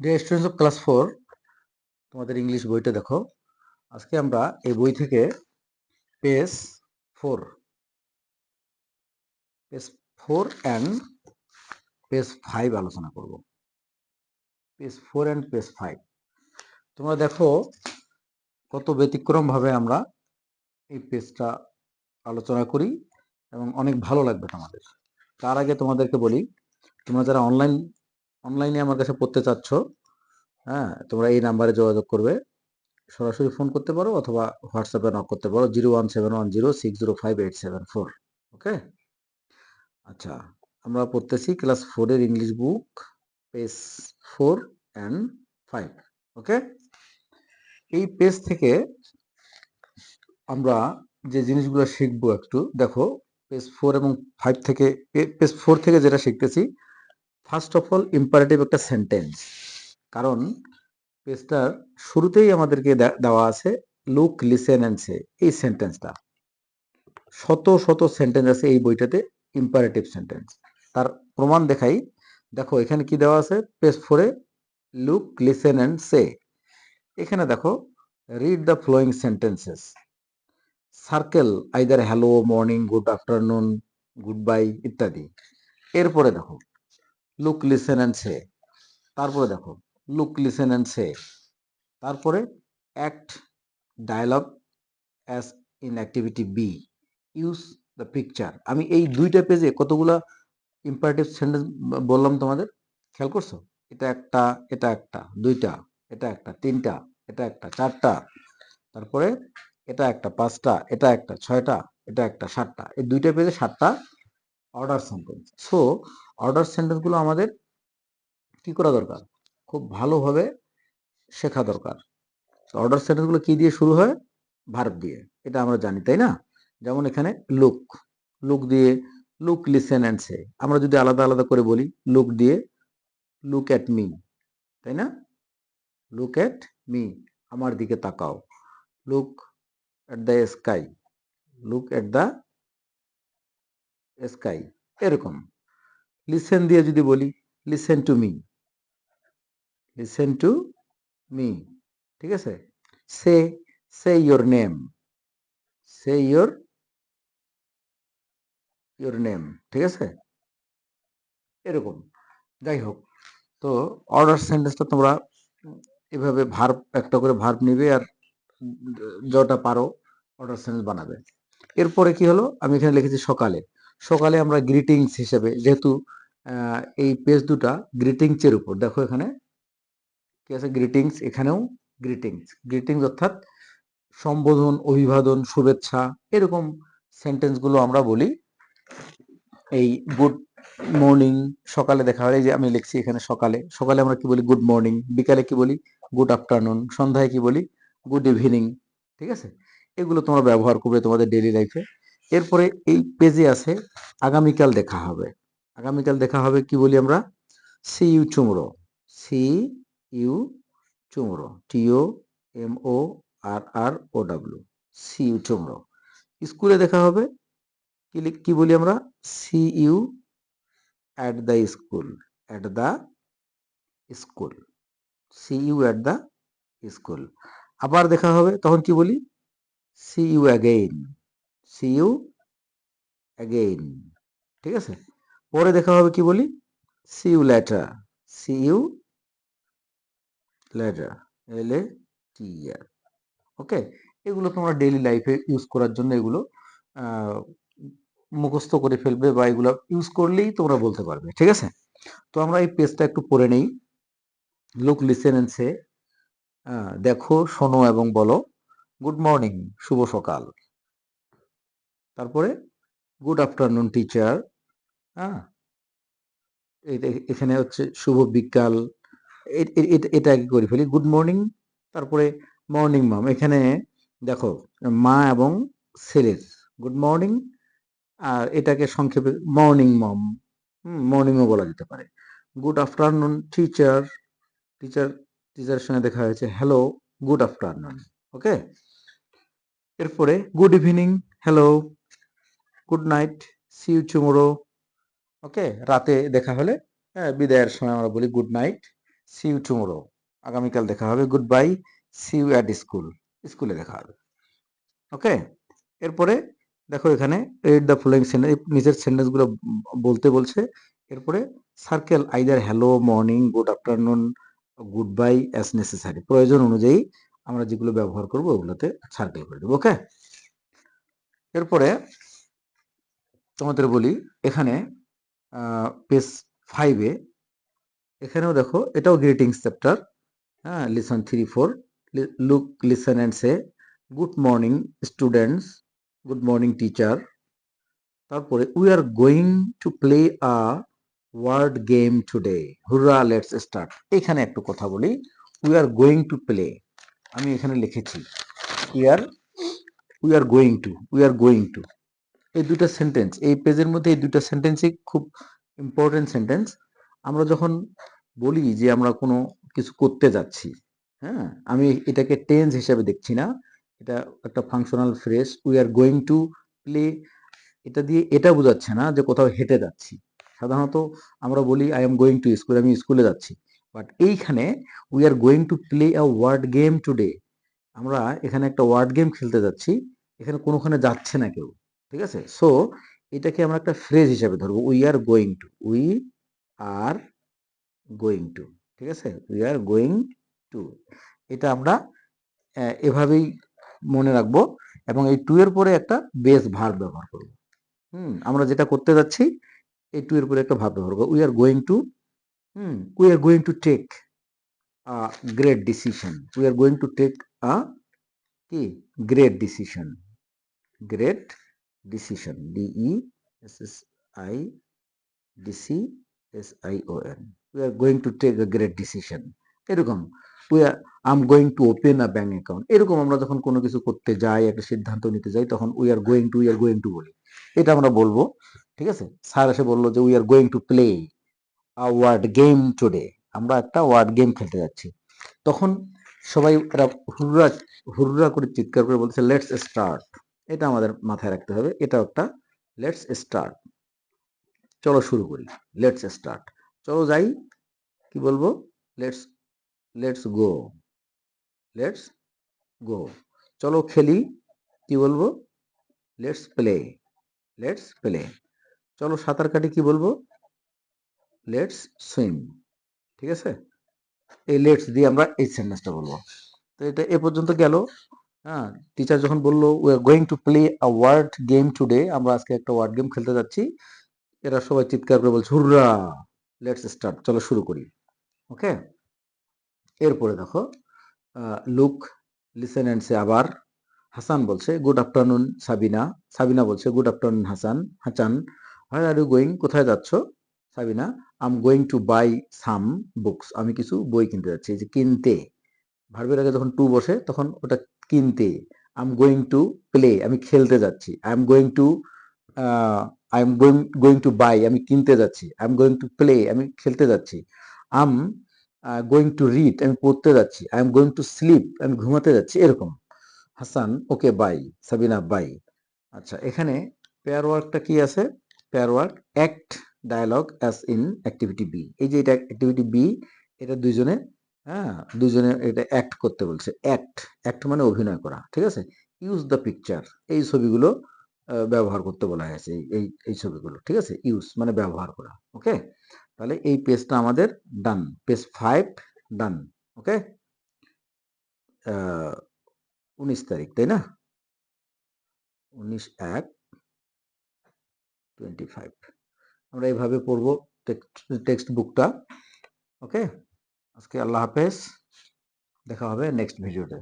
Dear students of class four তোমাদের English বইটা দেখো। আজকে আমরা এই বই থেকে page four page four and page five আলোচনা করব। Page four and page five তোমরা দেখো কত ব্যতিক্রমভাবে আমরা এই পেজটা আলোচনা করি এবং অনেক ভালো লাগবে তোমাদের। তার আগে তোমাদেরকে বলি, তোমরা যারা অনলাইন অনলাইনে আমার কাছে পড়তে চাচ্ছ হ্যাঁ তোমরা এই নাম্বারে যোগাযোগ করবে। সরাসরি ফোন করতে পারো অথবা হোয়াটসঅ্যাপে নক করতে পারো zero one seven one zero six zero five eight seven four okay আচ্ছা আমরা পড়তেছি ক্লাস ফোরের English book page four and five okay এই পেজ থেকে আমরা যে জিনিসগুলো শিখব একটু, দেখো পেজ ফোর এবং ফাইভ থেকে পেজ ফোর থেকে যেটা শিখতেছি ফার্স্ট অফ অল ইম্পারেটিভ একটা সেন্টেন্স কারণ পেজটার শুরুতেই আমাদেরকে দেওয়া আছে লুক লিসেন অ্যান্ড সে এই সেন্টেন্সটা শত শত সেন্টেন্স আছে এই বইটাতে ইম্পারেটিভ সেন্টেন্স তার প্রমাণ দেখাই। দেখো, এখানে কি দেওয়া আছে? পেজ ফোরে লুক লিসেন অ্যান্ড সে এখানে দেখো read the following sentences circle either hello morning good afternoon good bye ইত্যাদি। এরপরে দেখো লুক লিসেন অ্যান্ড সে তারপরে দেখো লুক লিসেন অ্যান্ড সে তারপরে act dialogue as in activity B use the picture আমি এই দুইটা পেজে কতগুলা ইম্পারেটিভ সেন্টেন্স বললাম তোমাদের? খেয়াল করছ? এটা একটা এটা একটা, দুইটা, এটা একটা, তিনটা, এটা একটা, চারটা। তারপরে এটা একটা, পাঁচটা, এটা একটা, ছয়টা, এটা একটা, সাতটা। এই দুইটা পেজে সাতটা অর্ডার সেন্টেন্স সো অর্ডার সেন্টেন্সগুলো আমাদের কি করা দরকার? খুব ভালোভাবে শেখা দরকার। অর্ডার সেন্টেন্সগুলো কি দিয়ে শুরু হয়? ভার্ব দিয়ে। এটা আমরা জানি, তাই না? যেমন এখানে লুক লুক দিয়ে লুক লিসেন অ্যান্ড সে আমরা যদি আলাদা আলাদা করে বলি লুক দিয়ে লুক অ্যাট মি তাই না? লুক অ্যাট মি আমার দিকে তাকাও। Look at the sky look at the sky এরকম। লিসেন দিয়ে যদি বলি listen to me listen to me ঠিক আছে? Say say your name say your your name ঠিক আছে? এরকম। যাই হোক, তো অর্ডার সেন্টেন্সটা তোমরা এভাবে ভার্ব একটা করে ভার্ব নিবে আর যটা পারো অর্ডার সেন্টেন্স বানাবে। এরপরে কি হলো? আমি এখানে লিখেছি সকালে। সকালে আমরা গ্রিটিংস হিসেবে, যেহেতু এই পেজ দুটা গ্রিটিংস এর উপর। দেখো এখানে, কি আছে? গ্রিটিংস এখানেও গ্রিটিংস গ্রিটিংস অর্থাৎ সম্বোধন, অভিবাদন, শুভেচ্ছা, এরকম সেন্টেন্সগুলো আমরা বলি। এই গুড মর্নিং সকালে দেখা হয়। যে আমি লিখছি এখানে সকালে। সকালে আমরা কি বলি? গুড মর্নিং বিকালে কি বলি? গুড আফটারনুন সন্ধ্যায় কি বলি? গুড ইভিনিং ঠিক আছে? এগুলো তোমরা ব্যবহার করবে তোমাদের ডেইলি লাইফে এরপরে এই পেজে আছে আগামীকাল দেখা হবে। আগামীকাল দেখা হবে কি বলি আমরা? সি ইউ চুমড়ো সি ইউ চুমড়ো টিও M O R R O W see you চুমড়ো স্কুলে দেখা হবে। কি কি বলি আমরা? See you at the school at the school see you at the school আবার দেখা হবে। তখন কি বলি? See you again see you again ঠিক আছে? পরে দেখা হবে কি বলি? See you later C you later L A T R ওকে এগুলো তোমরা ডেইলি লাইফে ইউজ করার জন্য এগুলো মুখস্থ করে ফেলবে বা এগুলো ইউজ করলেই তোমরা বলতে পারবে। ঠিক আছে? তো আমরা এই পেজটা একটু পড়ে নেই। লুক লিসেন এন্ড সে দেখো, শোনো এবং বলো। গুড মর্নিং শুভ সকাল। তারপরে, গুড আফটারনুন, টিচার। হ্যাঁ? এখানে হচ্ছে শুভ বিকাল। এটা আগে করে ফেলি। Good morning. তারপরে, মর্নিং মাম। এখানে দেখো, মা এবং ছেলের, গুড মর্নিং। আর এটাকে সংক্ষেপে, মর্নিং মম। মর্নিংও বলা যেতে পারে। Good afternoon, teacher. টিচার, টিচারের সঙ্গে দেখা হয়েছে, হ্যালো, গুড আফটারনুন। ওকে? এরপরে, good evening, hello. Good night see you tomorrow okay রাতে দেখা হলে হ্যাঁ বিদায়ের সময় আমরা বলি good night see you tomorrow আগামীকাল দেখা হবে good bye see you at school স্কুলে দেখা হবে। ওকে এরপরে দেখো এখানে রিড দ্য ফলোয়িং সেন্টেন্স নিজের সেন্টেন্সগুলো বলতে বলছে। এরপরে circle either hello morning good afternoon good bye as necessary প্রয়োজন অনুযায়ী আমরা যেগুলো ব্যবহার করব ওগুলোতে সার্কেল করে দেবো। ওকে এরপরে তোমাদের বলি, এখানে পেজ ফাইভে এখানেও দেখো, এটাও গ্রিটিংস চ্যাপ্টার হ্যাঁ listen three four look listen and say good morning students good morning teacher তারপরে we are going to play a word game today hurrah let's start এখানে একটু কথা বলি we are going to play আমি এখানে লিখেছি we are we are going to we are going to এই দুটা সেন্টেন্স এই পেজের মধ্যে এই দুটা সেন্টেন্সই খুব ইম্পর্টেন্ট সেন্টেন্স আমরা যখন বলি যে আমরা কোনো কিছু করতে যাচ্ছি হ্যাঁ আমি এটাকে টেন্স হিসাবে দেখছি না, এটা একটা functional phrase we are going to play এটা দিয়ে এটা বোঝাচ্ছে না যে কোথাও হেঁটে যাচ্ছি। সাধারণত আমরা বলি I am going to school আমি স্কুলে যাচ্ছি। বাট এইখানে we are going to play a word game today আমরা এখানে একটা ওয়ার্ড গেম খেলতে যাচ্ছি, এখানে কোনোখানে যাচ্ছে না কেউ। ঠিক আছে? সো এটাকে আমরা একটা ফ্রেজ হিসাবে ধরবো। We are going to we are going to ঠিক আছে? উই আর গোয়িং টু এটা আমরা এভাবেই মনে রাখব এবং এই টু এর পরে একটা বেস ভার ব্যবহার করব। হুম, আমরা যেটা করতে যাচ্ছি, এই টু এর পরে একটা ভাব ব্যবহার করব। We are going to hmm we are going to take a great decision we are going to take a কি? Great decision great decision D E S S I D C S I O N we are going to take a great decision এরকম we are um going to open a bank account এরকম আমরা যখন কোনো কিছু করতে যাই, একটা সিদ্ধান্ত নিতে যাই, তখন we are going to we are going to বলি। এটা আমরা বলব, ঠিক আছে? স্যার এসে বলল যে we are going to play a word game today আমরা একটা ওয়ার্ড গেম খেলতে যাচ্ছি। তখন সবাই এরা হুররা হুররা করে চিৎকার করে বলছে লেটস স্টার্ট এটা আমাদের মাথায় রাখতে হবে। এটা একটা লেটস স্টার্ট চলো শুরু করি। লেটস স্টার্ট চলো যাই। কি বলব? Let's let's go let's go চলো খেলি। কি বলব? লেটস প্লে লেটস প্লে চলো সাঁতার কাটি কি বলব? লেটস সুইম ঠিক আছে? এই লেটস দিয়ে আমরা এই সেন্টেন্সটা বলব। তো এটা এ পর্যন্ত গেল। হ্যাঁ টিচার যখন বলল we are going to play a word game today আমরা আজকে একটা ওয়ার্ড গেম খেলতে যাচ্ছি। এরা সবাই চিৎকার করে বলছে, হুররা লেটস স্টার্ট চলো শুরু করি। ওকে এরপরে দেখো লুক লিসেন অ্যান্ড সে আবার, হাসান বলছে গুড আফটারনুন সাবিনা। সাবিনা বলছে good afternoon Hasan. Hasan where are you going কোথায় যাচ্ছ? Sabina I'm going to buy some books আমি কিছু বই কিনতে যাচ্ছি যে কিনতে। ভার্বের আগে যখন টু বসে, তখন ওটা কিনতে I am going to play আমি খেলতে যাচ্ছি। I am going to I am going going to buy আমি কিনতে যাচ্ছি। I am going to play আমি খেলতে যাচ্ছি। আম গোয়িং টু রিড আমি পড়তে যাচ্ছি। I am going to sleep আমি ঘুমাতে যাচ্ছি। এরকম। Hasan okay bye Sabina bye আচ্ছা এখানে পেয়ার ওয়ার্কটা কি আছে? Pair work act dialogue as in activity B এই যে এটা অ্যাক্টিভিটি বি এটা দুইজনে হ্যাঁ? দুজনে এটা অ্যাক্ট করতে বলছে। অ্যাক্ট অ্যাক্ট মানে অভিনয় করা, ঠিক আছে? ইউজ দ্য পিকচার এই ছবিগুলো ব্যবহার করতে বলা হয়েছে, এই- এই ছবিগুলো, ঠিক আছে? ইউজ মানে ব্যবহার করা ওকে তাহলে এই পেজটা আমাদের ডান পেজ ফাইভ ডান ওকে উনিশ তারিখ, তাই না? উনিশ এক টোয়েন্টি ফাইভ আমরা এইভাবে পড়ব টেক্সট বুকটা ওকে আজকে আল্লাহ হাফেজ দেখা হবে নেক্সট ভিডিওতে